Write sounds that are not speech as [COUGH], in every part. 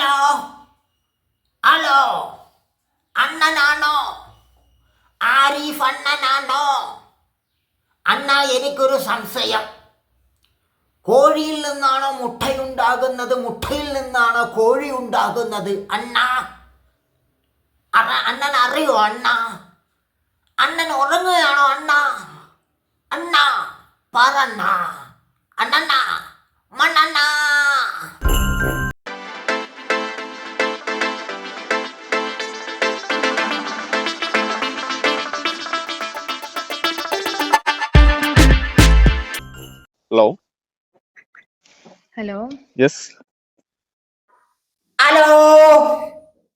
Hello hello അണ്ണനാണോ ആരിഫ് അണ്ണനാണോ അണ്ണ എനിക്കൊരു സംശയം. കോഴിയിൽ നിന്നാണോ മുട്ടയുണ്ടാകുന്നത്? മുട്ടയിൽ നിന്നാണോ കോഴി ഉണ്ടാകുന്നത്? അണ്ണ. അറ- അണ്ണൻ അറിയോ അണ്ണ? അണ്ണൻ ഉറങ്ങുകയാണോ അണ്ണ? അണ്ണ പറണ്ണ അണ്ണണ്ണ മണ്ണണ്ണ. ഹലോ ഹലോ യെസ് ഹലോ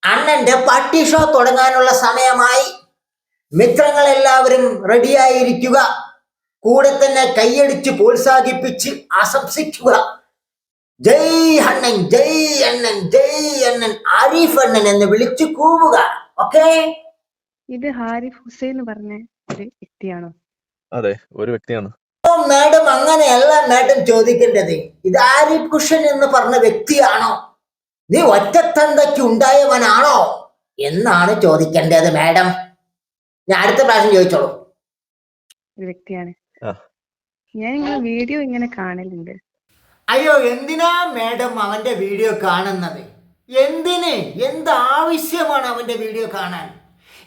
അണ്ണന്റെ പട്ടി ഷോ തുടങ്ങാനുള്ള സമയമായി. മിത്രങ്ങൾ എല്ലാവരും റെഡിയായിരിക്കുക കൂടെ തന്നെ കൈയടിച്ച് പ്രോത്സാഹിപ്പിച്ച് ആശംസിക്കുക. ജയ് അണ്ണൻ ജയ് അണ്ണൻ ജയ് അണ്ണൻ ആരിഫ് അണ്ണൻ എന്ന് വിളിച്ചു കൂവുക. ഓക്കെ ഇത് ഹാരിഫ് ഹുസൈൻ പറഞ്ഞ ഒരു വ്യക്തിയാണോ? അതെ ഒരു വ്യക്തിയാണ്. ഓ മാഡം അങ്ങനെയല്ല മാഡം ചോദിക്കേണ്ടത്. ഇത് ആരിഫ് കുഷൻ എന്ന് പറഞ്ഞ വ്യക്തിയാണോ? നീ ഒറ്റത്തന്തയ്ക്ക് ഉണ്ടായവനാണോ? എന്നാണ് ചോദിക്കേണ്ടത് മാഡം. ഞാൻ അടുത്ത പ്രാവശ്യം ചോദിച്ചോളൂ. ഒരു വ്യക്തിയാണ്. ആ. ഞാൻ ഇങ്ങനെ വീഡിയോ ഇങ്ങനെ കാണലുണ്ട്. അയ്യോ എന്തിനാ മാഡം അവന്റെ വീഡിയോ കാണുന്നത്? എന്തിന്? എന്ത് ആവശ്യമാണ് അവന്റെ വീഡിയോ കാണാൻ?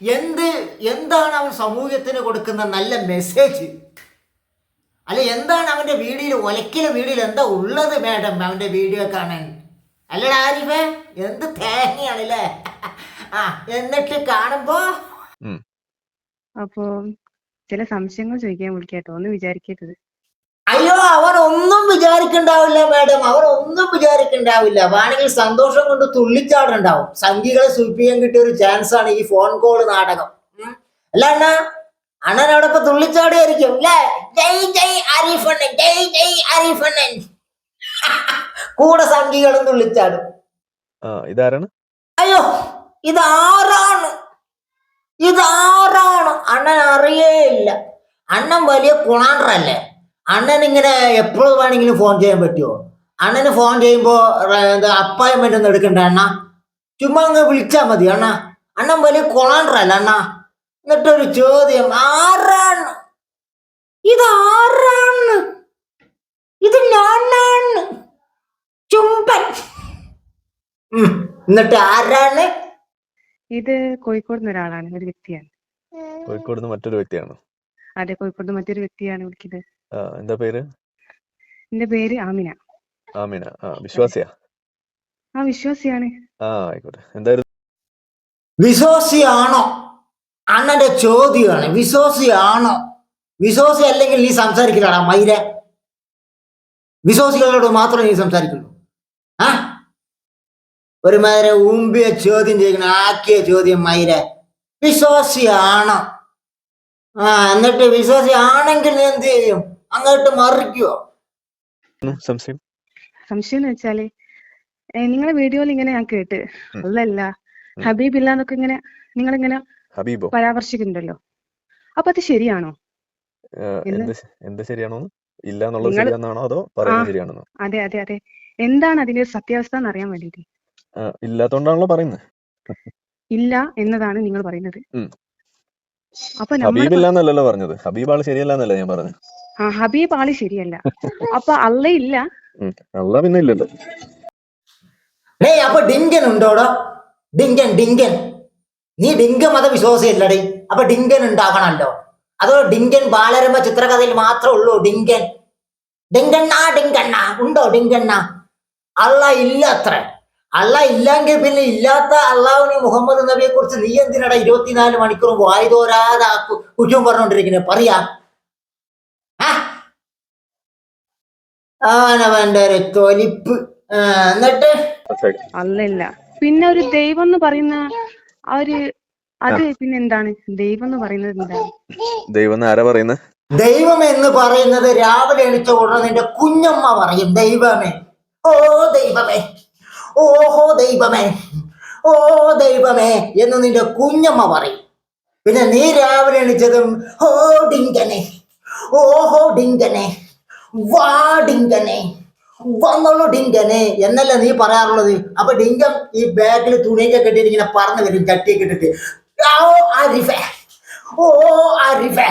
എന്ത് എന്താണ് അവൻ സമൂഹത്തിന് കൊടുക്കുന്ന നല്ല മെസ്സേജ് അല്ല എന്താണ് അവന്റെ വീഡിയോയിൽ ഒലക്കിലെ വീഡിയോയിൽ എന്താ ഉള്ളത് മാഡം? അവന്റെ വീഡിയോ കാണാൻ. അല്ലടാ ആരിഫേ എന്ത് തേങ്ങയാണല്ലേ ആ എന്നിട്ട് കാണുമ്പോ. അപ്പോ ചില സംശയങ്ങൾ ചോദിക്കാൻ വിളിക്കാട്ടോ ഒന്ന് വിചാരിക്കരുത്. അയ്യോ അവർ ഒന്നും വിചാരിക്കണ്ടാവില്ല മാഡം. അവർ ഒന്നും വിചാരിക്കണ്ടാവില്ല. വേണമെങ്കിൽ സന്തോഷം കൊണ്ട് തുള്ളിച്ചാടുണ്ടാവും. സംഖ്യകളെ സൂപ്പിക്കാൻ കിട്ടിയ ഒരു ചാൻസ് ആണ് ഈ ഫോൺ കോൾ നാടകം. അല്ല അണ്ണ അണ്ണൻ അവിടെ ഇപ്പൊ തുള്ളിച്ചാടുമായിരിക്കും അല്ലേ ജയ് ജയ് അരിഫണ്ണൻ ജയ് ജയ് അരിഫണ്ണൻ [LAUGHS] കൂടെ സംഖ്യകളും തുള്ളിച്ചാടും. ഇതാരാണ്? അയ്യോ ഇത് ആരാണ് ഇത് ആരാണ് അണ്ണൻ അറിയേയില്ല. അണ്ണൻ വലിയ കുളാണ്ടറല്ലേ? അണ്ണൻ ഇങ്ങനെ എപ്പോഴും വേണമെങ്കിലും ഫോൺ ചെയ്യാൻ പറ്റുമോ അണ്ണന് ഫോൺ ചെയ്യുമ്പോ എന്താ അപ്പോയിന്റ്മെന്റ് ഒന്നും എടുക്കണ്ട അണ്ണ. ചുമ്മാ അങ്ങ് വിളിച്ചാ മതി അണ്ണ. അണ്ണൻ വലിയ കുളാണ്ടറല്ല അണ്ണ? എന്നിട്ടൊരു ചോദ്യം ആരാണ്? ഇത് ആരാണ്? ഇത് ഞാനാണ്. ചുംബൻ. എന്നിട്ട് ആരാണ്? ഇത് കോഴിക്കോട് നിന്ന് ഒരാളാണ് ഒരു വ്യക്തിയാണ്. കോഴിക്കോട് നിന്ന് മറ്റൊരു വ്യക്തിയാണ്. അതെ കോഴിക്കോട് നിന്ന് മറ്റൊരു വ്യക്തിയാണ് വിളിക്കുന്നത്. ആ എന്താ പേര്? എന്റെ പേര് ആമിന. ആമിന. ആ വിശ്വാസിയാ? ആ വിശ്വാസിയാണ്. ആ ആയിക്കോട്ടെ. എന്തായിരുന്നു? വിശ്വാസിയാണോ? അണ്ണന്റെ ചോദ്യമാണ്. വിശ്വാസിയാണോ? വിശ്വാസി അല്ലെങ്കിൽ നീ സംസാരിക്കലാണ് മൈര? വിശ്വാസികളോട് മാത്രമേ നീ സംസാരിക്കുള്ളൂ. ആ? ഒരുമാതിരി ഊമ്പിയ ചോദ്യം ചെയ്യുന്ന ആക്കിയ ചോദ്യം മൈര. വിശ്വാസിയാണോ? ആ എന്നിട്ട് വിശ്വാസി ആണെങ്കിൽ നീ എന്ത് ചെയ്യും? അങ്ങോട്ട് മറിക്കുവോ? സംശയം. സംശയം എന്ന് വെച്ചാൽ നിങ്ങളെ വീഡിയോയിൽ ഇങ്ങനെ ഞാൻ കേട്ട്. അല്ലല്ല ഹബീബില്ലാന്നൊക്കെ ഹബീബ് ഇല്ല എന്നൊക്കെ ഇങ്ങനെ നിങ്ങളിങ്ങനെ ഹബീബോ? പരാമർശിക്കുന്നുണ്ടല്ലോ. അപ്പൊ അത് ശരിയാണോ? എന്ത് ശരിയാണോ എന്ത് ശരിയാണോ ഇല്ല എന്നുള്ളത് ശരിയാണെന്നാണോ അതോ പറയുന്നത് ശരിയാണോ ശരിയാണെന്നോ? അതെ അതെ അതെ. എന്താണ് അതിന്റെ ഒരു സത്യാവസ്ഥ എന്ന് അറിയാൻ വേണ്ടിട്ട് ഇല്ലാത്തോണ്ടാണല്ലോ പറയുന്നത് ഇല്ല എന്നതാണ് നിങ്ങൾ പറയുന്നത്. അപ്പൊ നമ്മൾ ഹബീബ് ഇല്ല പറഞ്ഞത്. ഹബീബ് ആൾ ശരിയല്ല എന്നല്ല ഞാൻ പറഞ്ഞത് ആ ഹബീബ് ആൾ ശരിയല്ല. അപ്പൊ അല്ല ഇല്ല. അല്ല പിന്നെ ഇല്ലല്ലോ. അപ്പൊ ഡിങ്കൻ ഉണ്ടോടോ? ഡിങ്കൻ ഡിങ്കൻ. നീ ഡിങ്ക മതവിശ്വാസിയല്ലടേ അപ്പൊ ഡിങ്കൻ ഉണ്ടാകണല്ലോ. അതോ ഡിങ്കൻ ബാലരമ ചിത്രകഥയിൽ മാത്രമേ ഉള്ളൂ ഡിങ്കൻ? ഡിങ്കണ്ണ ഡിങ്കണ്ണ. ഉണ്ടോ ഡിങ്കണ്ണ? അള്ള ഇല്ല അത്ര അള്ള ഇല്ലെങ്കിൽ പിന്നെ ഇല്ലാത്ത അള്ളാഹുനി മുഹമ്മദ് നബിയെ കുറിച്ച് നീ എന്തിനടാ ഇരുപത്തിനാല് മണിക്കൂറും വായുതോരാതാക്കു? കു- കുറ്റം പറഞ്ഞോണ്ടിരിക്കുന്നത് പറയാ. ആ? അവനവന്റെ ഒരു തൊലിപ്പ്. എന്നിട്ട്? അല്ലല്ല ഇല്ല. പിന്നെ ഒരു ദൈവം എന്ന് പറയുന്ന ആ ഒരു അത് പിന്നെ എന്താണ് ദൈവം എന്ന് പറയുന്നത് എന്താണ്? ദൈവം ആരാ പറയുന്നത് ദൈവം എന്ന് പറയുന്നത് രാവിലെ എണീച്ച ഉടനെ നിന്റെ കുഞ്ഞമ്മ പറയും ദൈവമേ. ഓ ദൈവമേ. ഓഹോ ദൈവമേ. ഓ ദൈവമേ എന്ന് നിന്റെ കുഞ്ഞമ്മ പറയും. പിന്നെ നീ രാവിലെ എണീച്ചതും ഓ ഡിങ്കനെ. ഓഹോ ഡിങ്കനെ. വാ ഡിങ്കനെ. വന്നോളൂ ഡിങ്കനെ. എന്നല്ല നീ പറയാറുള്ളത്? അപ്പൊ ഡിങ്കം ഈ ബാഗിൽ തുണിയൊക്കെ കെട്ടിയിട്ട് ഇങ്ങനെ പറന്ന് വരും ചട്ടിയൊക്കെ ഇട്ടിട്ട്. ഓ ആരിഫേ ഓ അറിവേ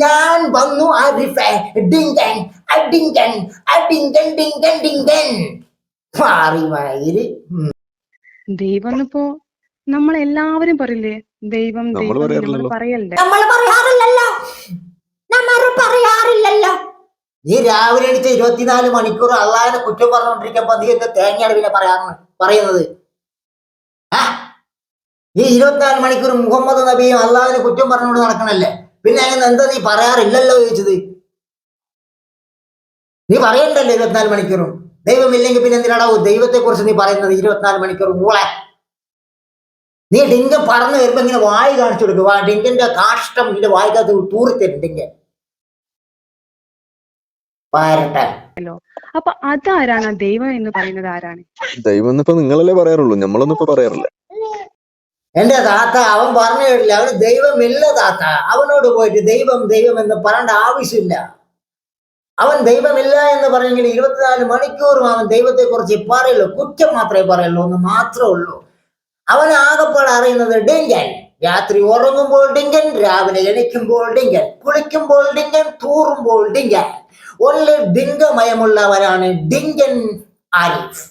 ഞാൻ വന്നു അറിവേ ഡിങ്കൻ അഡിങ്കൻ അഡിങ്കൻ ഡിങ്കൻ ഡിങ്കൻ. മാറി ദൈവം ഇപ്പോ നമ്മൾ എല്ലാവരും പറയില്ലേ? ദൈവം നമ്മൾ ദൈവം. പറയല്ലേ? നമ്മൾ പറയാറില്ലല്ലോ. നമ്മൾ പറയാറില്ലല്ലോ. നീ രാവിലെ എണീച്ച് ഇരുപത്തിനാല് മണിക്കൂർ അള്ളാഹിനെ കുറ്റം പറഞ്ഞുകൊണ്ടിരിക്കുമ്പോ നീ എന്ത് തേങ്ങയാണ് പിന്നെ പറയാറ് പറയുന്നത്. ആ? നീ ഇരുപത്തിനാല് മണിക്കൂർ മുഹമ്മദ് നബിയും അള്ളാഹിനെ കുറ്റം പറഞ്ഞുകൊണ്ട് നടക്കണല്ലേ? പിന്നെ അങ്ങനെ എന്താ നീ പറയാറില്ലല്ലോ ചോദിച്ചത്? നീ പറയണ്ടല്ലോ ഇരുപത്തിനാല് മണിക്കൂറും ദൈവമില്ലെങ്കിൽ പിന്നെ എന്തിനാടാ ദൈവത്തെ കുറിച്ച് നീ പറയുന്നത് ഇരുപത്തിനാല് മണിക്കൂർ മൂളെ? നീ ഡിങ്ക പറഞ്ഞു വരുമ്പോ ഇങ്ങനെ വായി കാണിച്ചു കൊടുക്കുക വാ ഡിങ്കന്റെ കാഷ്ടം നിന്റെ വായിക്കാത്ത തൂറിത്തരും ഡിങ്ക പാരട്ടെ. അപ്പൊ അതാരാണ് ദൈവം എന്ന് പറയുന്നത് ആരാണ്? ദൈവം എന്നിപ്പോ നിങ്ങളല്ലേ പറയാറുള്ളൂ. നമ്മളൊന്നും ഇപ്പൊ പറയാറില്ല. എന്റെ താത്ത അവൻ പറഞ്ഞു കേട്ടില്ല? അവന് ദൈവമില്ല താത്ത. അവനോട് പോയിട്ട് ദൈവം ദൈവം എന്ന് പറയേണ്ട ആവശ്യമില്ല. അവൻ ദൈവമില്ല എന്ന് പറഞ്ഞെങ്കിൽ ഇരുപത്തിനാല് മണിക്കൂറും അവൻ ദൈവത്തെ കുറിച്ച് പറയുള്ളൂ. കുറ്റം മാത്രമേ പറയുള്ളൂ എന്ന് മാത്രമേ ഉള്ളൂ. അവൻ ആകെപ്പാട് അറിയുന്നത് ഡിങ്കൻ. രാത്രി ഉറങ്ങുമ്പോൾ ഡിങ്കൻ രാവിലെ എണിക്കുമ്പോൾ ഡിങ്കൻ കുളിക്കുമ്പോൾ ഡിങ്കൻ തൂറുമ്പോൾ ഡിങ്കൻ. ഒന്നിൽ ഡിങ്കമയമുള്ളവരാണ് ഡിങ്കൻ ആരിഫ്.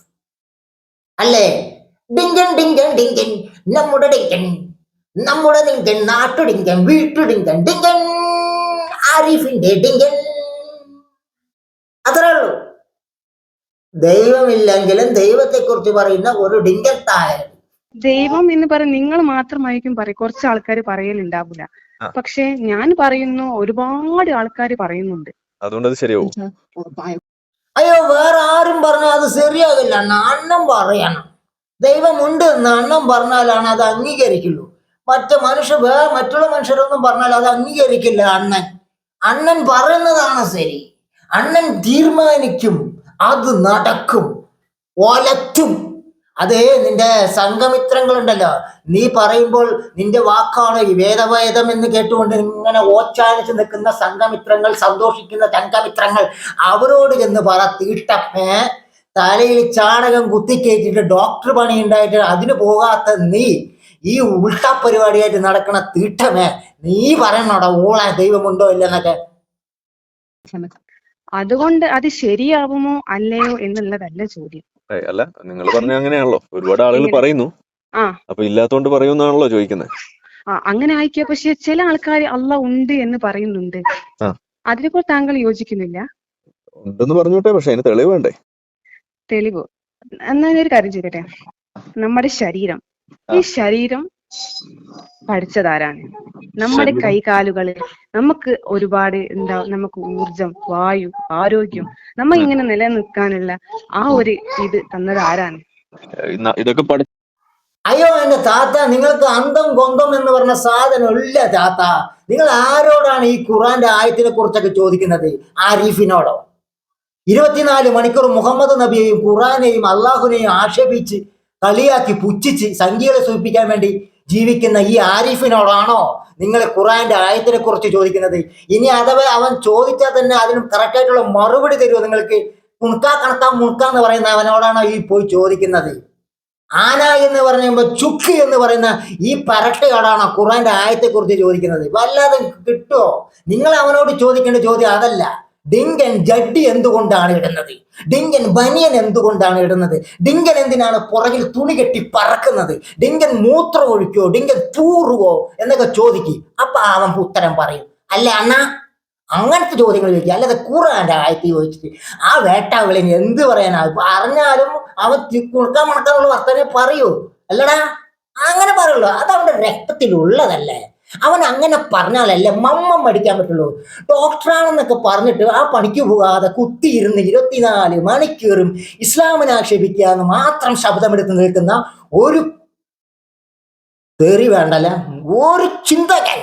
അല്ലേ? ഡിങ്കൻ ഡിങ്കൻ ഡിങ്കൻ. നമ്മുടെ ഡിങ്കൻ നമ്മുടെ ഡിങ്കൻ നാട്ടു ഡിങ്കൻ വീട്ടു ഡിങ്കൻ ഡിങ്കൻ ആരിഫിന്റെ ഡിങ്കൻ. അത്രേ ഉള്ളൂ. ദൈവമില്ലെങ്കിലും ദൈവത്തെ കുറിച്ച് പറയുന്ന ഒരു ഡിങ്കൻ താഴെ. ദൈവം എന്ന് പറയും നിങ്ങൾ മാത്രമായിരിക്കും പറയും. കുറച്ച് ആൾക്കാർ പറയലുണ്ടാവില്ല പക്ഷെ ഞാൻ പറയുന്നു ഒരുപാട് ആൾക്കാർ പറയുന്നുണ്ട്. അതുകൊണ്ട് അത് ശരിയാവും. അയ്യോ വേറെ ആരും പറഞ്ഞാൽ അത് ശരിയാകില്ല അണ്ണ അണ്ണം പറയണം. ദൈവമുണ്ട് എന്ന് അണ്ണം പറഞ്ഞാലാണ് അത് അംഗീകരിക്കുള്ളൂ. മറ്റു മനുഷ്യ വേ മറ്റുള്ള മനുഷ്യരൊന്നും പറഞ്ഞാൽ അത് അംഗീകരിക്കില്ല അണ്ണൻ. അണ്ണൻ പറയുന്നതാണ് ശരി. അണ്ണൻ തീരുമാനിക്കും അത് നടക്കും ഒലറ്റും അതേ നിന്റെ സംഘമിത്രങ്ങളുണ്ടല്ലോ. നീ പറയുമ്പോൾ നിന്റെ വാക്കാണ് ഈ വേദവേദം എന്ന് കേട്ടുകൊണ്ട് ഇങ്ങനെ ഓച്ചാനിച്ച് നിൽക്കുന്ന സംഘമിത്രങ്ങൾ സന്തോഷിക്കുന്ന സംഘമിത്രങ്ങൾ അവരോട് എന്ന് പറ തീട്ടപ്പേ. തലയിൽ ചാണകം കുത്തിക്കേറ്റിട്ട് ഡോക്ടർ പണി ഉണ്ടായിട്ട് അതിന് പോകാത്ത നീ ഈ ഉൾട്ട പരിപാടിയായിട്ട് നടക്കണ തീട്ടമേ. നീ പറയണോടാ ഊള ദൈവമുണ്ടോ ഇല്ലെന്നൊക്കെ. അതുകൊണ്ട് അത് ശരിയാവുമോ അല്ലയോ എന്നുള്ളതല്ല ചോദ്യം. അല്ല നിങ്ങൾ പറഞ്ഞ അങ്ങനെയാണല്ലോ. ഒരുപാട് ആളുകൾ പറയുന്നു. ആ. അപ്പൊ ഇല്ലാത്തോണ്ട് പറയുന്നാണല്ലോ ചോദിക്കുന്നത് ആ അങ്ങനെ ആയിക്കോ. പക്ഷെ ചില ആൾക്കാർ അല്ല ഉണ്ട് എന്ന് പറയുന്നുണ്ട്. ആ. അതിനെപ്പോൾ താങ്കൾ യോജിക്കുന്നില്ല? ഉണ്ടെന്ന് പറഞ്ഞോട്ടെ പക്ഷെ അതിന് തെളിവ് വേണ്ടേ? തെളിവ്. എന്നാ ഞാൻ ഒരു കാര്യം ചെയ്തട്ടെ നമ്മുടെ ശരീരം. ഈ ശരീരം പഠിച്ചതാരാണ്? നമ്മുടെ? കൈകാലുകൾ നമുക്ക് ഒരുപാട് എന്താ നമുക്ക് ഊർജം വായു ആരോഗ്യം നമ്മ ഇങ്ങനെ നിലനിൽക്കാനുള്ള ആ ഒരു ഇത് തന്നത് ആരാണ്? ഇതൊക്കെ അയ്യോ എന്റെ താത്ത നിങ്ങൾക്ക് അന്തം കൊന്തം എന്ന് പറഞ്ഞ സാധനം ഇല്ല താത്ത. നിങ്ങൾ ആരോടാണ് ഈ ഖുറാന്റെ ആയത്തിനെ കുറിച്ചൊക്കെ ചോദിക്കുന്നത്? ആരിഫിനോടോ? ഇരുപത്തിനാല് മണിക്കൂർ മുഹമ്മദ് നബിയെയും ഖുറാനെയും അള്ളാഹുനെയും ആക്ഷേപിച്ച് കളിയാക്കി പുച്ഛിച്ച് സംഖ്യകളെ സൂചിപ്പിക്കാൻ വേണ്ടി ജീവിക്കുന്ന ഈ ആരിഫിനോടാണോ നിങ്ങൾ ഖുറാന്റെ ആയത്തിനെ കുറിച്ച് ചോദിക്കുന്നത്? ഇനി അഥവാ അവൻ ചോദിച്ചാൽ തന്നെ അതിന് കറക്റ്റായിട്ടുള്ള മറുപടി തരുമോ നിങ്ങൾക്ക്? മുൻകാ കണക്കാ മുൻകാ എന്ന് പറയുന്ന അവനോടാണോ ഈ പോയി ചോദിക്കുന്നത്? ആന എന്ന് പറയുമ്പോൾ ചുക്ക് എന്ന് പറയുന്ന ഈ പരട്ടയോടാണ് ഖുറാന്റെ ആയത്തെ കുറിച്ച് ചോദിക്കുന്നത്? വല്ലാതെ കിട്ടുമോ? നിങ്ങൾ അവനോട് ചോദിക്കേണ്ട ചോദ്യം അതല്ല. ഡിങ്കൻ ജഡ്ഡി എന്തുകൊണ്ടാണ് ഇടുന്നത്? ഡിങ്കൻ ബനിയൻ എന്തുകൊണ്ടാണ് ഇടുന്നത്? ഡിങ്കൻ എന്തിനാണ് പുറകിൽ തുണി കെട്ടി പറക്കുന്നത്? ഡിങ്കൻ മൂത്രം ഒഴിക്കോ ഡിങ്കൻ തൂറുവോ എന്നൊക്കെ ചോദിക്കും. അപ്പൊ അവൻ ഉത്തരം പറയും. അല്ല അണ്ണ അങ്ങനത്തെ ചോദ്യങ്ങൾ ചോദിക്കുക അല്ലാതെ കൂറാന്റെ ആയത്തി ചോദിച്ചിട്ട് ആ വേട്ടാവിളിന് എന്ത് പറയാനാ? അറിഞ്ഞാലും അവൻ കുണുക്കാൻ മണക്കാനുള്ള വർത്തനെ പറയൂ. അല്ലടാ അങ്ങനെ പറയുള്ളൂ അത് അവന്റെ രക്തത്തിലുള്ളതല്ലേ. അവൻ അങ്ങനെ പറഞ്ഞാലല്ലേ മമ്മ മടിക്കാൻ പറ്റുള്ളൂ. ഡോക്ടറാണെന്നൊക്കെ പറഞ്ഞിട്ട് ആ പണിക്ക് പോകാതെ കുത്തിയിരുന്ന് ഇരുപത്തിനാല് മണിക്കൂറും ഇസ്ലാമിനെ ആക്ഷേപിക്കുക എന്ന് മാത്രം ശബ്ദമെടുത്ത് നിൽക്കുന്ന ഒരു തെറി വേണ്ടല്ല ഒരു ചിന്തകൻ.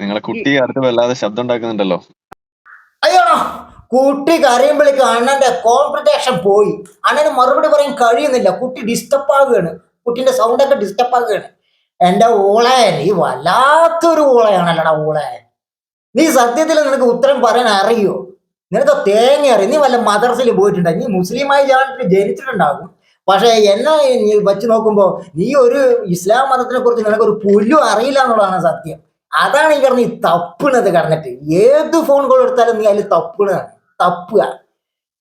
നിങ്ങളെ കുട്ടി അടുത്ത് വല്ലാതെ ശബ്ദം ഉണ്ടാക്കുന്നുണ്ടല്ലോ. അയ്യോ കുട്ടി കരയുമ്പോഴേക്ക് അണ്ണന്റെ കോൺസെൻട്രേഷൻ പോയി. അണ്ണന് മറുപടി പറയാൻ കഴിയുന്നില്ല. കുട്ടി ഡിസ്റ്റർബ് ആവുകയാണ്. കുട്ടിന്റെ സൗണ്ട് ഒക്കെ ഡിസ്റ്റർബ് ആവുകയാണ്. എന്റെ ഓളെ നീ വല്ലാത്തൊരു ഊളയാണല്ലടാ ഓളെ. നീ സത്യത്തിൽ നിനക്ക് ഉത്തരം പറയാൻ അറിയോ? നിനക്ക് തേങ്ങ അറിയും? നീ വല്ല മദർസിൽ പോയിട്ടുണ്ടോ. നീ മുസ്ലിമായി ജനിച്ചിട്ടുണ്ടാകും. പക്ഷെ എന്നെ നീ വെച്ച് നോക്കുമ്പോ നീ ഒരു ഇസ്ലാം മതത്തിനെ കുറിച്ച് നിനക്കൊരു പുല്ലു അറിയില്ല എന്നുള്ളതാണ് സത്യം. അതാണ് ഈ പറഞ്ഞ ഈ തപ്പിണത് കടന്നിട്ട്. ഏത് ഫോൺ കോൾ എടുത്താലും നീ അതിൽ തപ്പിണതാണ് തപ്പുക.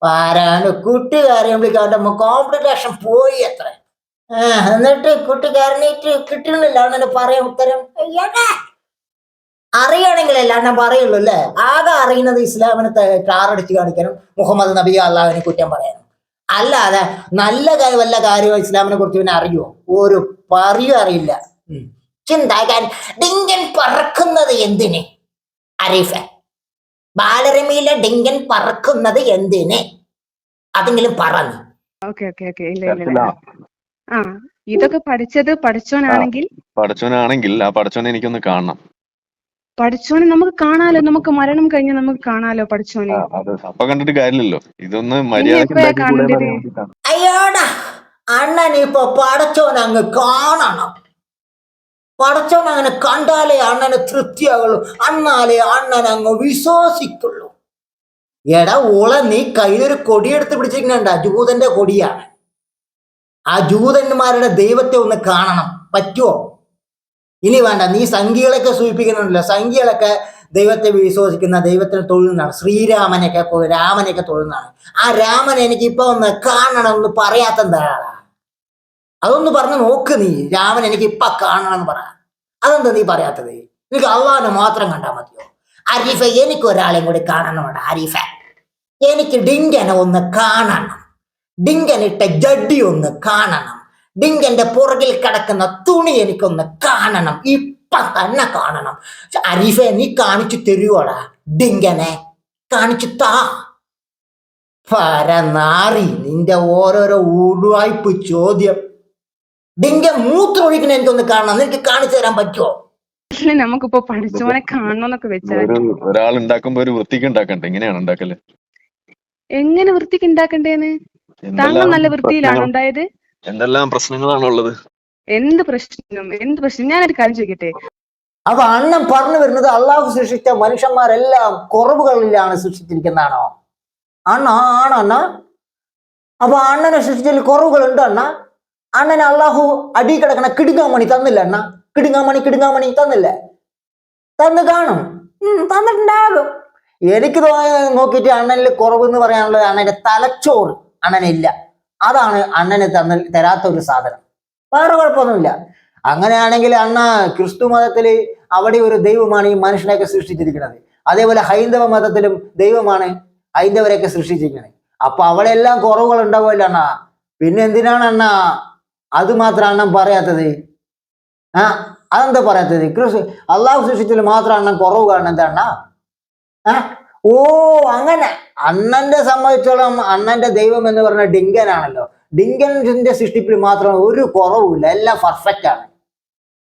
ആരാണ് കൂട്ടുകാരെ? വിളിക്കാൻ കോംപ്ലിക്കേഷൻ പോയി അത്ര. ആ, എന്നിട്ട് കൂട്ടുകാരനായിട്ട് കിട്ടണില്ല അവനെ പറയാൻ ഉത്തരം. അറിയണമെങ്കിലല്ല അണ്ണൻ പറയുള്ളൂ അല്ലേ? ആകെ അറിയുന്നത് ഇസ്ലാമിനെ കാറടിച്ച് കാണിക്കാനും മുഹമ്മദ് നബി അള്ളാഹുവിനെ കുറ്റം പറയാനും അല്ലാതെ നല്ല കാര്യം വല്ല കാര്യവും ഇസ്ലാമിനെ കുറിച്ച് പിന്നെ അറിയുമോ ഒരു പറയും അറിയില്ല. ചിന്താകാൻ ഡിങ്കൻ പറക്കുന്നത് എന്തിന്? അരീഫ. ബാലരമയിലെ ഡിങ്കൻ പറക്കുന്നത് എന്തിന്? അതെങ്കിലും പറഞ്ഞു ഓക്കെ ഓക്കെ ഓക്കെ. ഇല്ല ഇല്ല ആ ഇതൊക്കെ പഠിച്ചത് പഠിച്ചോനാണെങ്കിൽ പഠിച്ചവനാണെങ്കിൽ ആ പഠിച്ചവനെ എനിക്കൊന്ന് കാണണം. പഠിച്ചോനെ നമുക്ക് കാണാലോ? നമുക്ക് മരണം കഴിഞ്ഞ് നമുക്ക് കാണാലോ പഠിച്ചോനെ അപ്പൊ കണ്ടിട്ട് കാര്യമില്ലല്ലോ. ഇതൊന്ന്. അയ്യോടാ അണ്ണൻ ഇപ്പൊ പടച്ചോൻ അങ്ങ് കാണണം. പടച്ചോൻ അങ്ങനെ കണ്ടാലേ അണ്ണന് തൃപ്തിയാകുള്ളൂ അണ്ണാലേ അണ്ണൻ അങ്ങ് വിശ്വസിക്കുള്ളൂ. എടാ ഓളെ നീ കയ്യിലൊരു കൊടിയെടുത്ത് പിടിച്ചിരിക്കണ്ട ജൂതന്റെ കൊടിയാണ്. ആ ജൂതന്മാരുടെ ദൈവത്തെ ഒന്ന് കാണണം. പറ്റുമോ ഇനി വേണ്ട. നീ സംഖ്യകളൊക്കെ സൂചിപ്പിക്കുന്നുണ്ടല്ലോ. സംഖ്യകളൊക്കെ ദൈവത്തെ വിശ്വസിക്കുന്ന ദൈവത്തിന് തൊഴുന്നതാണ്. ശ്രീരാമനെയൊക്കെ രാമനെയൊക്കെ തൊഴുന്നതാണ്. ആ രാമനെ എനിക്ക് ഇപ്പൊ ഒന്ന് കാണണം എന്ന് പറയാത്ത പറയാത്തെന്താ അതൊന്ന് പറഞ്ഞ് നോക്ക് നീ. രാമൻ എനിക്ക് ഇപ്പൊ കാണണം എന്ന് പറ അതെന്താ നീ പറയാത്തത്? എനിക്ക് അള്ളാഹിനെ മാത്രം കണ്ടാൽ മതിയോ? അരീഫ എനിക്ക് ഒരാളെയും കൂടി കാണണമുണ്ട് അരീഫ എനിക്ക് ഡിങ്കനെ ഒന്ന് കാണണം. ഡിങ്കൻ ഇട്ട ജഡ്ഡി ഒന്ന് കാണണം. ഡിങ്കന്റെ പുറകിൽ കിടക്കുന്ന തുണി എനിക്കൊന്ന് കാണണം. ഇപ്പൊ തന്നെ കാണണം. അരീഫെ നീ കാണിച്ചു തരുവോടാ? ഡിങ്കനെ കാണിച്ചു താ. പരനാറി നിന്റെ ഓരോരോ ഉടുവായ്പ് ചോദ്യം. ഡിങ്ക മൂത്രമൊഴിക്കണ എനിക്കൊന്ന് കാണണം. നിനക്ക് കാണിച്ചു തരാൻ പറ്റുമോ നമുക്കിപ്പോ പഠിച്ചോനെ കാണണമെന്നൊക്കെ വെച്ചാൽ ഒരു ഒരാൾ ഉണ്ടാക്കുമ്പോ ഒരു വൃത്തിക്ക് ഉണ്ടാക്കണ്ടേ? എങ്ങനെയാണ് ഉണ്ടാക്കൽ? എങ്ങനെ വൃത്തിക്ക് ഉണ്ടാക്കണ്ടേന്ന്? താങ്കൾ നല്ല വൃത്തിയിലാണ് ഉണ്ടായത്? എന്തെല്ലാം പ്രശ്നങ്ങളാണ് ഉള്ളത് എന്ത് പ്രശ്നം? എന്ത് പ്രശ്നം? ഞാനൊരു കാര്യം ചോദിക്കട്ടെ? അപ്പൊ അണ്ണൻ പറഞ്ഞു വരുന്നത് അള്ളാഹു സൃഷ്ടിച്ച മനുഷ്യന്മാരെല്ലാം കുറവുകളിലാണ് സൃഷ്ടിച്ചിരിക്കുന്നതാണോ? അണ്ണ ആണോ അണ്ണ. അപ്പൊ അണ്ണനെ സൃഷ്ടിച്ചതിൽ കുറവുകളുണ്ട് അണ്ണ. അണ്ണനെ അള്ളാഹു അടി കിടക്കണ കിടുങ്ങാമണി തന്നില്ല അണ്ണ. കിടുങ്ങാമണി കിടുങ്ങാമണി തന്നില്ലേ. തന്ന് കാണും. തന്നിട്ടുണ്ടാകും. എനിക്ക് തോന്നുന്നത് നോക്കിയിട്ട് അണ്ണനിൽ കുറവ് എന്ന് പറയാനുള്ളത് അണ്ണന്റെ തലച്ചോറ്. അണ്ണനില്ല. അതാണ് അണ്ണന് തന്ന തരാത്ത ഒരു സാധനം. വേറെ കുഴപ്പമൊന്നുമില്ല. അങ്ങനെയാണെങ്കിൽ അണ്ണ ക്രിസ്തു മതത്തിൽ അവിടെ ഒരു ദൈവമാണ് ഈ മനുഷ്യനെയൊക്കെ സൃഷ്ടിച്ചിരിക്കുന്നത്. അതേപോലെ ഹൈന്ദവ മതത്തിലും ദൈവമാണ് ഹൈന്ദവരെയൊക്കെ സൃഷ്ടിച്ചിരിക്കുന്നത്. അപ്പൊ അവിടെ എല്ലാം കുറവുകൾ ഉണ്ടാവുമല്ലോ അണ്ണ. പിന്നെ എന്തിനാണ് അണ്ണ? അത് മാത്രം അണ്ണൻ പറയാത്തത്? ആ അതെന്താ പറയാത്തത്? ക്രിസ് അള്ളാഹു സൃഷ്ടിച്ചതിൽ മാത്രം അണ്ണൻ കുറവ് കാണുന്നത് അണ്ണ? ആ? ഓ അങ്ങനെ. അണ്ണന്റെ സംബന്ധിച്ചോളം അണ്ണന്റെ ദൈവം എന്ന് പറഞ്ഞ ഡിങ്കനാണല്ലോ. ഡിങ്കന്റെ സൃഷ്ടിപ്പിൽ മാത്രം ഒരു കുറവുമില്ല. എല്ലാം പെർഫെക്റ്റ് ആണ്.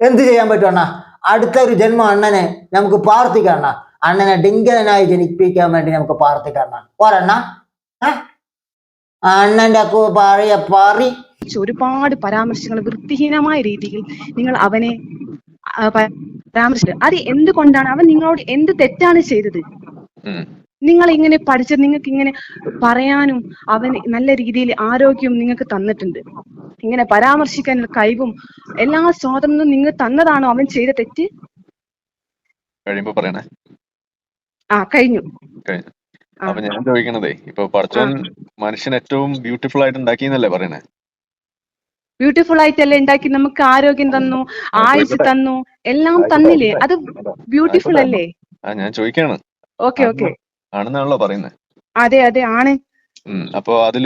എന്ത് ചെയ്യാൻ പറ്റും അണ്ണ? അടുത്ത ഒരു ജന്മം അണ്ണനെ നമുക്ക് പ്രാർത്ഥിക്കാം അണ്ണ. അണ്ണനെ ഡിങ്കനായി ജനിപ്പിക്കാൻ വേണ്ടി നമുക്ക് പ്രാർത്ഥിക്കാം അണ്ണ. പോരണ്ണ? അണ്ണന്റെ പഴയ പറി. ഒരുപാട് പരാമർശങ്ങൾ വൃത്തിഹീനമായ രീതിയിൽ നിങ്ങൾ അവനെ പരാമർശിച്ചത്. അത് എന്തുകൊണ്ടാണ്? അവൻ നിങ്ങളോട് എന്ത് തെറ്റാണ് ചെയ്തത്. നിങ്ങൾ ഇങ്ങനെ പഠിച്ച് നിങ്ങൾക്ക് ഇങ്ങനെ പറയാനും അവൻ നല്ല രീതിയിൽ ആരോഗ്യവും നിങ്ങൾക്ക് തന്നിട്ടുണ്ട്. ഇങ്ങനെ പരാമർശിക്കാനുള്ള കഴിവും എല്ലാ സ്വാതന്ത്ര്യം നിങ്ങൾ തന്നതാണോ അവൻ ചെയ്ത തെറ്റ്? കഴിയുമ്പോ പറയണേ. ആ കഴിഞ്ഞു. അപ്പൊ ഞാൻ ചോദിക്കണതേ ഇപ്പൊ പഠിച്ചവൻ മനുഷ്യൻ ഏറ്റവും ബ്യൂട്ടിഫുൾ ആയിട്ട് ഉണ്ടാക്കിയെന്നല്ലേ പറയണേ? ബ്യൂട്ടിഫുൾ ആയിട്ടല്ലേ ഉണ്ടാക്കി നമുക്ക് ആരോഗ്യം തന്നു ആയുസ് തന്നു എല്ലാം തന്നില്ലേ? അത് ബ്യൂട്ടിഫുൾ അല്ലേ? ആ ഞാൻ ചോദിക്കാണ്. Okay okay. ആണെന്നാണല്ലോ പറയുന്നത് അതെ അതെ ആണ്. അപ്പൊ അതിൽ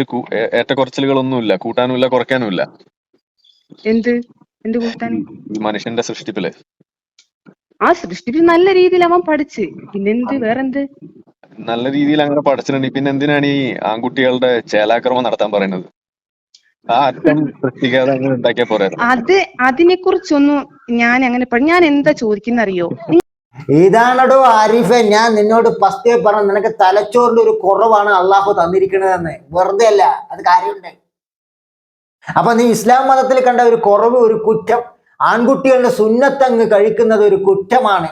ഏറ്റക്കുറച്ചിലുകളൊന്നുമില്ല കൂട്ടാനുമില്ല കുറയ്ക്കാനുമില്ല. എന്ത്? എന്ത് കൂട്ടാൻ? മനുഷ്യന്റെ സൃഷ്ടിപ്പിൽ. ആ സൃഷ്ടിപ്പിൽ നല്ല രീതിയിൽ അവൻ പഠിച്ച്. പിന്നെന്ത് വേറെന്ത്? നല്ല രീതിയിൽ അങ്ങനെ പഠിച്ചിട്ടുണ്ട്. പിന്നെ എന്തിനാണ് ഈ ആൺകുട്ടികളുടെ ചേലാക്രമം നടത്താൻ പറയുന്നത്? ആ അറ്റം സൃഷ്ടിക്കാതെ അങ്ങനെ ഉണ്ടാക്കിയാ പോരാ. അത് അതിനെ കുറിച്ചൊന്നും ഞാൻ അങ്ങനെ ഞാൻ എന്താ ചോദിക്കുന്ന അറിയോ ഇതാണടോ ആരിഫെ ഞാൻ നിന്നോട് ഫസ്റ്റേ പറഞ്ഞു നിനക്ക് തലച്ചോറിന്റെ ഒരു കുറവാണ് അള്ളാഹു തന്നിരിക്കുന്നതെന്ന്. വെറുതെ അല്ല അത് കാര്യമുണ്ട്. അപ്പൊ നീ ഇസ്ലാം മതത്തിൽ കണ്ട ഒരു കുറവ് ഒരു കുറ്റം ആൺകുട്ടികളുടെ സുന്നത്തങ്ങ് കഴിക്കുന്നത് ഒരു കുറ്റമാണ്.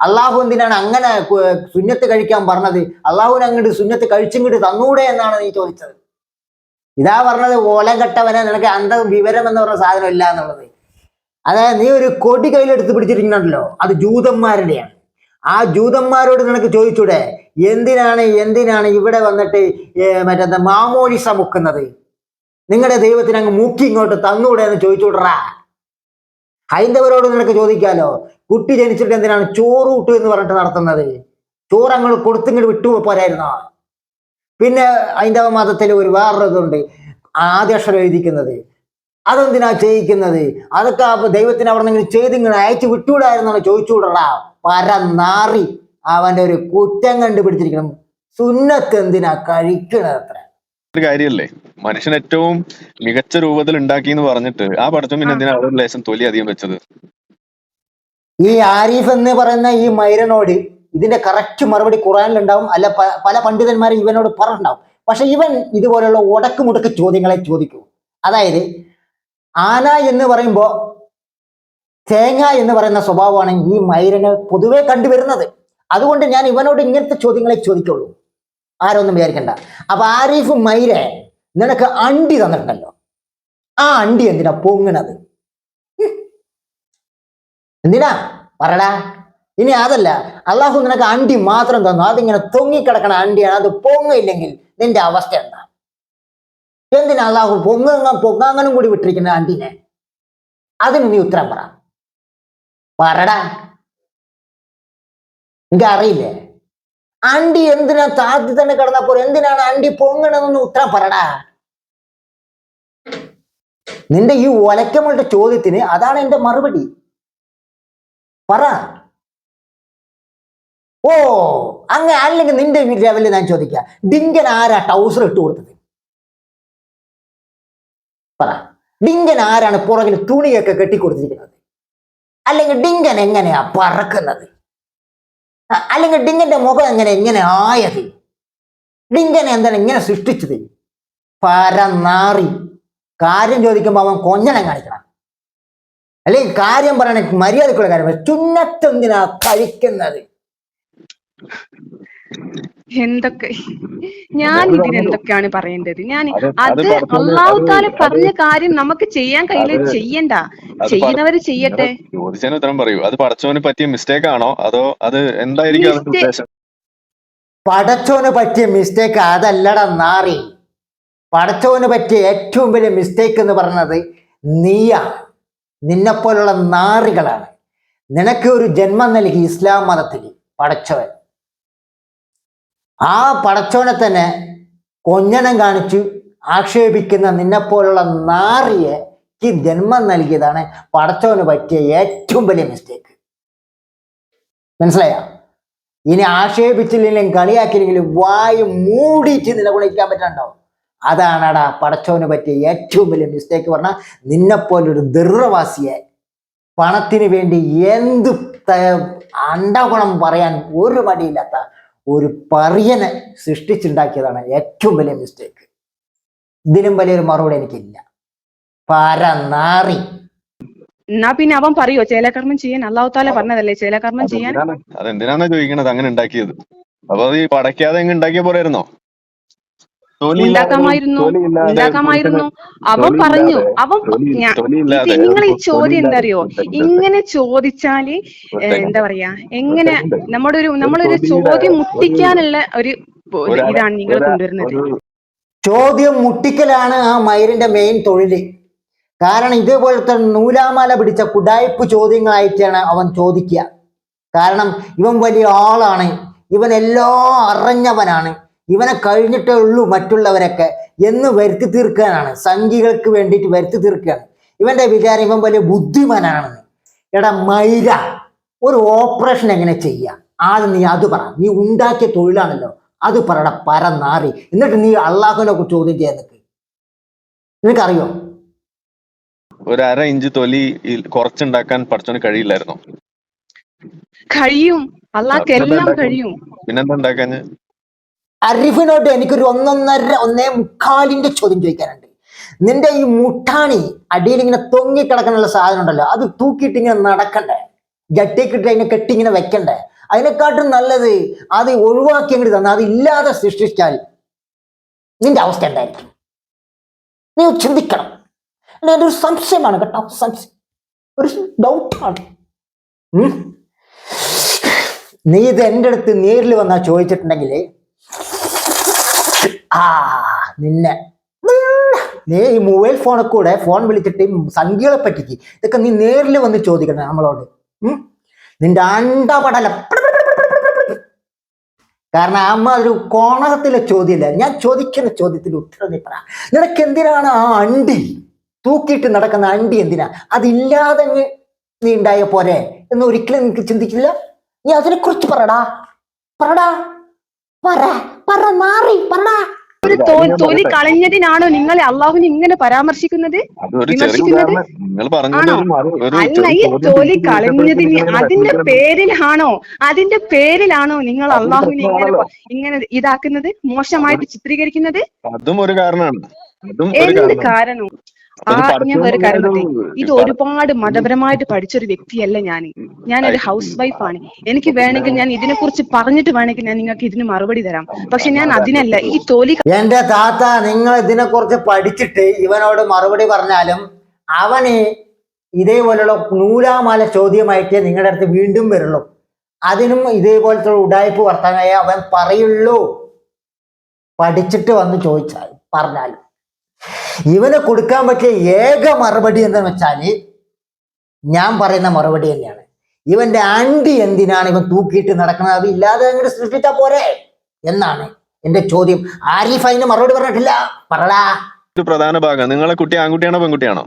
അള്ളാഹു എന്തിനാണ് അങ്ങനെ സുന്നത്ത് കഴിക്കാൻ പറഞ്ഞത്? അള്ളാഹുവിന് അങ്ങോട്ട് സുന്നത്ത് കഴിച്ചിങ്ങോട്ട് തന്നൂടെ എന്നാണ് നീ ചോദിച്ചത്. ഇതാ പറഞ്ഞത് ഓലം കെട്ടവനെ നിനക്ക് അന്ധ വിവരം എന്ന് പറഞ്ഞ സാധനം ഇല്ല എന്നുള്ളത്. അതായത് നീ ഒരു കൊടി കയ്യിലെടുത്ത് പിടിച്ചിരിക്കുന്നുണ്ടല്ലോ. അത് ജൂതന്മാരുടെയാണ്. ആ ജൂതന്മാരോട് നിനക്ക് ചോദിച്ചൂടെ എന്തിനാണ് എന്തിനാണ് ഇവിടെ വന്നിട്ട് മറ്റേ മാമോലിസ മുക്കുന്നത് നിങ്ങളുടെ ദൈവത്തിന് അങ്ങ് മൂക്കി ഇങ്ങോട്ട് തന്നൂടെ എന്ന് ചോദിച്ചുവിടറാ ഹൈന്ദവരോട് നിനക്ക് ചോദിക്കാലോ കുട്ടി ജനിച്ചിട്ട് എന്തിനാണ് ചോറ് കൂട്ടു എന്ന് പറഞ്ഞിട്ട് നടത്തുന്നത്? ചോറ് അങ്ങോട്ട് കൊടുത്തിങ്ങോട്ട് വിട്ടു പോരായിരുന്നോ? പിന്നെ ഹൈന്ദവ മതത്തിൽ ഒരു വേറൊരു ഇതുണ്ട് ആദ്യാക്ഷരം എഴുതിക്കുന്നത് അതെന്തിനാ ചെയ്യിക്കുന്നത്? അതൊക്കെ അപ്പൊ ദൈവത്തിന് അവിടെ നിന്ന് ചെയ്തിങ്ങനെ അയച്ചു വിട്ടുകൂടായിരുന്നാണ് ചോദിച്ചുവിടറാ പരനാറി അവന്റെ ഒരു കുറ്റം കണ്ടുപിടിച്ചിരിക്കണം. സുന്നത്ത് എന്തിനാ കഴിക്കണത് അത്ര ഒരു കാര്യല്ലേ? മനുഷ്യൻ ഏറ്റവും മികച്ച രൂപത്തിൽ ഉണ്ടാക്കി എന്ന് പറഞ്ഞിട്ട് ആ പടച്ചോൻ പിന്നെ എന്തിനാ ഒരു ലേശം തൊലി അധികം വെച്ചത്? ഈ ആരിഫ് എന്ന് പറയുന്ന ഈ മൈരനോട് ഇതിന്റെ കറക്റ്റ് മറുപടി ഖുറാനിലുണ്ടാവും. അല്ല പല പണ്ഡിതന്മാരും ഇവനോട് പറഞ്ഞിട്ടുണ്ടാവും. പക്ഷെ ഇവൻ ഇതുപോലെയുള്ള ഉടക്കുമുടക്ക് ചോദ്യങ്ങളെ ചോദിക്കൂ. അതായത് ആന എന്ന് പറയുമ്പോൾ തേങ്ങ എന്ന് പറയുന്ന സ്വഭാവമാണ് ഈ മൈരന് പൊതുവെ കണ്ടുവരുന്നത്. അതുകൊണ്ട് ഞാൻ ഇവനോട് ഇങ്ങനത്തെ ചോദ്യങ്ങളെ ചോദിക്കുള്ളൂ. ആരൊന്നും വിചാരിക്കണ്ട. അപ്പൊ ആരിഫ് മൈരെ നിനക്ക് അണ്ടി തന്നിട്ടുണ്ടല്ലോ. ആ അണ്ടി എന്തിനാ പൊങ്ങണത്? എന്തിനാ? പറടാ. ഇനി അതല്ല. അള്ളാഹു നിനക്ക് അണ്ടി മാത്രം തന്നു. അതിങ്ങനെ തൊങ്ങിക്കിടക്കണ അണ്ടിയാണ്. അത് പൊങ്ങില്ലെങ്കിൽ നിന്റെ അവസ്ഥ എന്താ? എന്തിനാ അള്ളാഹു പൊങ്ങ പൊങ്ങാങ്ങനും കൂടി വിട്ടിരിക്കുന്ന അണ്ടിനെ അതിന് നീ ഉത്തരം പറ. പറടാ. എനിക്ക് അറിയില്ലേ? അണ്ടി എന്തിനാ താത്തി തന്നെ കിടന്നപ്പോൾ എന്തിനാണ് അണ്ടി പൊങ്ങണമെന്ന് ഉത്തരം പറടാ. നിന്റെ ഈ ഒലക്കമുള്ള ചോദ്യത്തിന് അതാണ് എന്റെ മറുപടി. പറ. ഓ അങ്ങ അല്ലെങ്കിൽ നിന്റെ ലെവലിൽ ഞാൻ ചോദിക്കാം. ഡിങ്കൻ ആരാ ടൗസർ ഇട്ട് കൊടുത്തത്? പറ. ഡിങ്കൻ ആരാണ് പുറകിൽ തുണിയൊക്കെ കെട്ടിക്കൊടുത്തിരിക്കുന്നത്? അല്ലെങ്കിൽ ഡിങ്കൻ എങ്ങനെയാ പറക്കുന്നത്? അല്ലെങ്കിൽ ഡിങ്കന്റെ മുഖം എങ്ങനെ എങ്ങനെ ആയത്? ഡിങ്കൻ എന്താണ് ഇങ്ങനെ സൃഷ്ടിച്ചത്? പരനാറി. കാര്യം ചോദിക്കുമ്പോൾ അവൻ കൊഞ്ഞനെ കാണിക്കണം. അല്ലെങ്കിൽ കാര്യം പറയണ മര്യാദക്കുള്ള കാര്യം. ചുന്നത്തെന്തിനാ കഴിക്കുന്നത് എന്തൊക്കെ? ഞാൻ ഇതിന് എന്തൊക്കെയാണ് പറയേണ്ടത്? ഞാൻ അത് അള്ളാഹു താല പറഞ്ഞ കാര്യം നമുക്ക് ചെയ്യാൻ കഴിയില്ല ചെയ്യണ്ട. ചെയ്യുന്നവര് ചെയ്യട്ടെ. ചോദിച്ചതിന് ഉത്തരം പറയൂ. അത് പടച്ചോന് പറ്റിയ മിസ്റ്റേക്ക് ആണോ? അതോ അത് എന്തായിരിക്കും പടച്ചോന് പറ്റിയ മിസ്റ്റേക്ക് അതല്ലടാ നാറി. പടച്ചോന് പറ്റിയ ഏറ്റവും വലിയ മിസ്റ്റേക്ക് എന്ന് പറയുന്നത് നീയ. നിന്നെപ്പോലുള്ള നാറികളാണ്. നിനക്ക് ഒരു ജന്മം നൽകി ഇസ്ലാം മതത്തിൽ പടച്ചവൻ. ആ പടച്ചോനെ തന്നെ കൊഞ്ഞനം കാണിച്ചു ആക്ഷേപിക്കുന്ന നിന്നെപ്പോലുള്ള നാറിയെ ജന്മം നൽകിയതാണ് പടച്ചോന് പറ്റിയ ഏറ്റവും വലിയ മിസ്റ്റേക്ക് മനസ്സിലായ? ഇനി ആക്ഷേപിച്ചില്ലെങ്കിലും കളിയാക്കിയില്ലെങ്കിലും വായു മൂടിയിട്ട് നിലകൊള്ളിക്കാൻ പറ്റണ്ടോ അതാണടാ പടച്ചോന് പറ്റിയ ഏറ്റവും വലിയ മിസ്റ്റേക്ക് പറഞ്ഞാൽ നിന്നെപ്പോലൊരു ദുർവാസിയെ പണത്തിന് വേണ്ടി എന്ത് അണ്ടകുണം പറയാൻ ഒരു മടിയില്ലാത്ത ഒരു പറിയനെ സൃഷ്ടിച്ചുണ്ടാക്കിയതാണ് ഏറ്റവും വലിയ മിസ്റ്റേക്ക് ഇതിലും വലിയൊരു മറുപടി എനിക്കില്ല. പരനാറി എന്നാ പിന്നെ അവൻ പറയോ ചേലകർമ്മം ചെയ്യാൻ? അള്ളാഹുത്താല പറഞ്ഞതല്ലേ ചേലകർമ്മം ചെയ്യാൻ? അതെന്തിനാണ് ചോദിക്കണത്? അങ്ങനെ ഉണ്ടാക്കിയത്. അപ്പൊ അത് ഈ പടയ്ക്കാതെ ഉണ്ടാക്കിയ ഉണ്ടാക്കിയ പോരായിരുന്നോ ഉണ്ടാക്കാമായിരുന്നു ഉണ്ടാക്കാമായിരുന്നു. അവൻ പറഞ്ഞു അവൻ നിങ്ങൾ ഈ ചോദ്യം എന്താ അറിയോ ഇങ്ങനെ ചോദിച്ചാൽ എന്താ പറയാ? എങ്ങനെ നമ്മുടെ ഒരു നമ്മളൊരു ചോദ്യം മുട്ടിക്കാനുള്ള ഒരു ഒരു ഇതാണ് നിങ്ങൾ കൊണ്ടുവരുന്നത്. ചോദ്യം മുട്ടിക്കലാണ് ആ മയിലിന്റെ മെയിൻ തൊഴിൽ. കാരണം ഇതേപോലത്തെ നൂലാമാല പിടിച്ച കുടായ്പ് ചോദ്യങ്ങളായിട്ടാണ് അവൻ ചോദിക്കുക. കാരണം ഇവൻ വലിയ ആളാണ്. ഇവൻ എല്ലാം അറിഞ്ഞവനാണ്. ഇവനെ കഴിഞ്ഞിട്ടേ ഉള്ളൂ മറ്റുള്ളവരൊക്കെ എന്ന് വരുത്തി തീർക്കാനാണ്. സംഘികൾക്ക് വേണ്ടിയിട്ട് വരുത്തി തീർക്കുകയാണ് ഇവന്റെ വിചാരം ഇവൻ വലിയ ബുദ്ധിമാനാണെന്ന്. എടാ മൈര ഒരു ഓപ്പറേഷൻ എങ്ങനെ ചെയ്യാം? ആദ്യം നീ അത് പറ. നീ ഉണ്ടാക്കിയ തൊഴിലാണല്ലോ. അത് പറയട പരനാറി. എന്നിട്ട് നീ അള്ളാഹുവിനൊക്കെ ചോദ്യം ചെയ്യാൻ നിൽക്ക് നിനക്കറിയോ? ഒരു അര ഇഞ്ച് തൊലി കുറച്ചുണ്ടാക്കാൻ പടച്ചോന് കഴിയില്ലായിരുന്നു. കഴിയും. അള്ളാഹ് എല്ലാം കഴിയും. പിന്നെന്താ ഉണ്ടാക്കാഞ്ഞ്? അരിഫിനോട് എനിക്കൊരു ഒന്നൊന്നര ഒന്നേ മുക്കാലിന്റെ ചോദ്യം ചോദിക്കാനുണ്ട്. നിന്റെ ഈ മുട്ടാണി അടിയിൽ ഇങ്ങനെ തൊങ്ങിക്കിടക്കാനുള്ള സാധനം ഉണ്ടല്ലോ അത് തൂക്കിയിട്ട് ഇങ്ങനെ നടക്കണ്ടേ? ജട്ടിക്കിട്ട് അതിനെ കെട്ടി ഇങ്ങനെ വെക്കണ്ടേ? അതിനെക്കാട്ടും നല്ലത് അത് ഒഴിവാക്കി അങ്ങോട്ട് തന്നെ അത് ഇല്ലാതെ സൃഷ്ടിച്ചാൽ നിന്റെ അവസ്ഥ എന്തായിരിക്കും? നീ ചിന്തിക്കണം. എന്റെ ഒരു സംശയമാണ് കേട്ടോ സംശയം. ഒരു ഡൗട്ടാണ്. നീ ഇത് എന്റെ അടുത്ത് നേരിൽ വന്നാൽ ചോദിച്ചിട്ടുണ്ടെങ്കിൽ ആ നിന്നെ. നീ ഈ മൊബൈൽ ഫോണിൽ കൂടെ ഫോൺ വിളിച്ചിട്ട് സംഖ്യകളെ പറ്റിക്ക്. ഇതൊക്കെ നീ നേരിൽ വന്ന് ചോദിക്കണം നമ്മളോട്. നിന്റെ അണ്ടപടലം കാരണം അമ്മ ഒരു കോണകത്തിലെ ചോദ്യമില്ല ഞാൻ ചോദിക്കുന്ന ചോദ്യത്തിന് ഉത്തരം നീ പറ. നിനക്ക് എന്തിനാണ് ആ അണ്ടി? തൂക്കിയിട്ട് നടക്കുന്ന അണ്ടി എന്തിനാ? അതില്ലാതെ നീ ഉണ്ടായ പോരെ? എന്ന് ഒരിക്കലും നിനക്ക് ചിന്തിക്കില്ല നീ അതിനെ കുറിച്ച് പറടാ. പറടാ. പറ പറ മാറി പറടാ ഒരു തോ- തൊലി കളഞ്ഞതിനാണോ നിങ്ങൾ അള്ളാഹുവിനെ ഇങ്ങനെ പരാമർശിക്കുന്നത്? വിമർശിക്കുന്നത്? ആണോ? അല്ല ഈ തൊലി കളഞ്ഞതിന് അതിന്റെ പേരിലാണോ? അതിന്റെ പേരിലാണോ നിങ്ങൾ അള്ളാഹുവിനെ ഇങ്ങനെ. ഇങ്ങനെ ഇതാക്കുന്നത്? മോശമായിട്ട് ചിത്രീകരിക്കുന്നത്? അതും ഒരു കാരണമാണ്. എന്ത് കാരണം ആ ഞാൻ വേറെ കാര്യം പറയട്ടെ ഇത് ഒരുപാട് മതപരമായിട്ട് പഠിച്ചൊരു വ്യക്തിയല്ല ഞാൻ ഞാനൊരു ഹൗസ് വൈഫാണ് എനിക്ക് വേണമെങ്കിൽ ഞാൻ ഇതിനെ കുറിച്ച് പറഞ്ഞിട്ട് വേണമെങ്കിൽ ഞാൻ നിങ്ങൾക്ക് ഇതിന് മറുപടി തരാം. പക്ഷെ ഞാൻ അതിനല്ല ഈ തോലി എന്റെ താത്ത നിങ്ങൾ ഇതിനെ കുറിച്ച് പഠിച്ചിട്ട് ഇവനോട് മറുപടി പറഞ്ഞാലും അവന് ഇതേപോലുള്ള നൂലാമാല ചോദ്യമായിട്ട് നിങ്ങളുടെ അടുത്ത് വീണ്ടും വരുള്ളൂ. അതിനും ഇതേപോലത്തെ ഉടായ്പ വർത്താനായ അവൻ പറയുള്ളൂ. പഠിച്ചിട്ട് വന്ന് ചോദിച്ചാൽ പറഞ്ഞാലും. ഇവന് കൊടുക്കാൻ പറ്റിയ ഏക മറുപടി എന്താണെന്ന് വെച്ചാൽ ഞാൻ പറയുന്ന മറുപടി തന്നെയാണ്. ഇവന്റെ അണ്ടി എന്തിനാണ് ഇവൻ തൂക്കിയിട്ട് നടക്കുന്നത്? അത് ഇല്ലാതെ അങ്ങോട്ട് സൃഷ്ടിച്ചാ പോരെ? എന്നാണ് എന്റെ ചോദ്യം. ആരിഫ് അതിന് മറുപടി പറഞ്ഞിട്ടില്ല? പറടാ. ഒരു പ്രധാന ഭാഗം. നിങ്ങളെ കുട്ടി ആൺകുട്ടിയാണോ പെൺകുട്ടിയാണോ?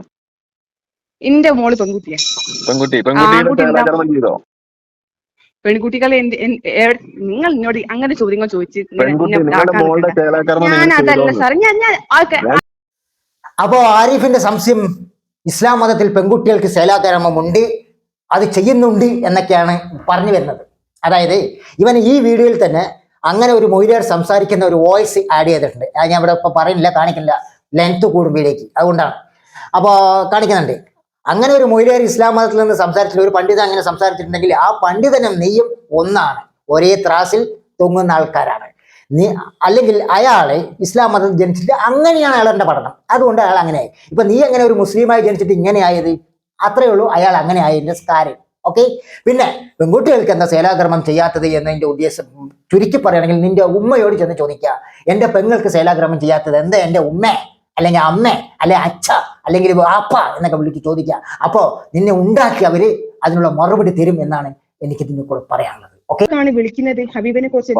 എന്റെ മോൾ പെൺകുട്ടിയാ. പെൺകുട്ടി. ചെയ്തോ? പെൺകുട്ടികളെ നിങ്ങൾ എന്നോട് അങ്ങനെ ചോദ്യങ്ങൾ ചോദിച്ചു ഞാൻ അതല്ല സാർ ഞാൻ ഞാൻ ആക്കെ- അപ്പോ ആരിഫിന്റെ സംശയം ഇസ്ലാം മതത്തിൽ പെൺകുട്ടികൾക്ക് ശേലാകർമ്മം അത് ചെയ്യുന്നുണ്ട് എന്നൊക്കെയാണ് പറഞ്ഞു വരുന്നത്. അതായത് ഇവൻ ഈ വീഡിയോയിൽ തന്നെ അങ്ങനെ ഒരു മൊയ്ലിയാർ സംസാരിക്കുന്ന ഒരു വോയിസ് ആഡ് ചെയ്തിട്ടുണ്ട്. അത് ഞാൻ ഇവിടെ ഇപ്പൊ പറയുന്നില്ല കാണിക്കില്ല. ലെങ്ത് കൂടുമ്പോഴേക്ക്. അതുകൊണ്ടാണ്. അപ്പോൾ കാണിക്കുന്നുണ്ട്. അങ്ങനെ ഒരു മൊയ്ലിയാർ ഇസ്ലാം മതത്തിൽ നിന്ന് സംസാരിച്ചിട്ട് ഒരു പണ്ഡിതൻ അങ്ങനെ സംസാരിച്ചിട്ടുണ്ടെങ്കിൽ ആ പണ്ഡിതനും നെയ്യും ഒന്നാണ്. ഒരേ ത്രാസിൽ തൊങ്ങുന്ന ആൾക്കാരാണ്. നീ അല്ലെങ്കിൽ അയാളെ ഇസ്ലാം മതം ജനിച്ചിട്ട് അങ്ങനെയാണ് അയാളുടെ പഠനം. അതുകൊണ്ട് അയാൾ അങ്ങനെയായി. ഇപ്പൊ നീ എങ്ങനെ ഒരു മുസ്ലിമായി ജനിച്ചിട്ട് ഇങ്ങനെ ആയത്? അത്രയേ ഉള്ളൂ അയാൾ അങ്ങനെ ആയതിന്റെ കാര്യം ഓക്കെ പിന്നെ പെൺകുട്ടികൾക്ക് എന്താ ശേലാക്രമം ചെയ്യാത്തത് എന്നതിന്റെ ഉദ്ദേശം? ചുരുക്കി പറയുകയാണെങ്കിൽ നിന്റെ ഉമ്മയോട് ചെന്ന് ചോദിക്കുക. എന്റെ പെങ്ങൾക്ക് ശേലാക്രമം ചെയ്യാത്തത് എന്താ? എന്റെ ഉമ്മ അല്ലെങ്കിൽ അമ്മ അല്ലെ അച്ഛ അല്ലെങ്കിൽ അപ്പ എന്നൊക്കെ വിളിച്ച് ചോദിക്കുക. അപ്പോ നിന്നെ ഉണ്ടാക്കി അവർ അതിനുള്ള മറുപടി തരും എന്നാണ് എനിക്ക് കൂടെ പറയാനുള്ളത്. ആണ് വിളിക്കുന്നത്? ഹബീബിനെ കുറിച്ച്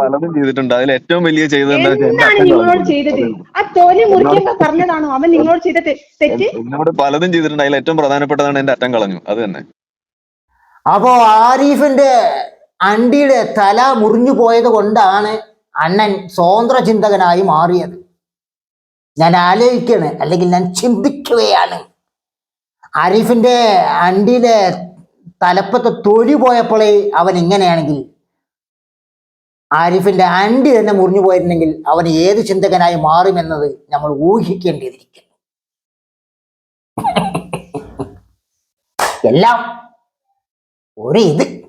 പലതും ചെയ്തിട്ടുണ്ട്. അതിൽ ഏറ്റവും വലിയ ചെയ്തത് എന്താണ് നിങ്ങളോട് ചെയ്തത്? ആ തൊലി മുറിക്കുമ്പോ പറഞ്ഞതാണോ? അവൻ നിങ്ങളോട് ചെയ്ത തെറ്റ്? എന്നോട് പലതും ചെയ്തിട്ടുണ്ട്. അതിൽ ഏറ്റവും പ്രധാനപ്പെട്ടതാണ് എന്റെ അറ്റം കളഞ്ഞു. അത് തന്നെ. അപ്പോ ആരിഫിന്റെ അണ്ടിയുടെ തല മുറിഞ്ഞു പോയത് കൊണ്ടാണ് അണ്ണൻ സ്വതന്ത്ര ചിന്തകനായി മാറിയത്. ഞാൻ ആലോചിക്കുകയാണ്. അല്ലെങ്കിൽ ഞാൻ ചിന്തിക്കുകയാണ്. ആരിഫിന്റെ അണ്ടിയിലെ തലപ്പത്തെ തൊലി പോയപ്പോഴേ അവൻ ഇങ്ങനെയാണെങ്കിൽ. ആരിഫിന്റെ അണ്ടി തന്നെ മുറിഞ്ഞു പോയിരുന്നെങ്കിൽ അവൻ ഏത് ചിന്തകനായി മാറുമെന്നത് നമ്മൾ ഊഹിക്കേണ്ടിയിരിക്കുന്നു. എല്ലാം ഒരു ഇത്.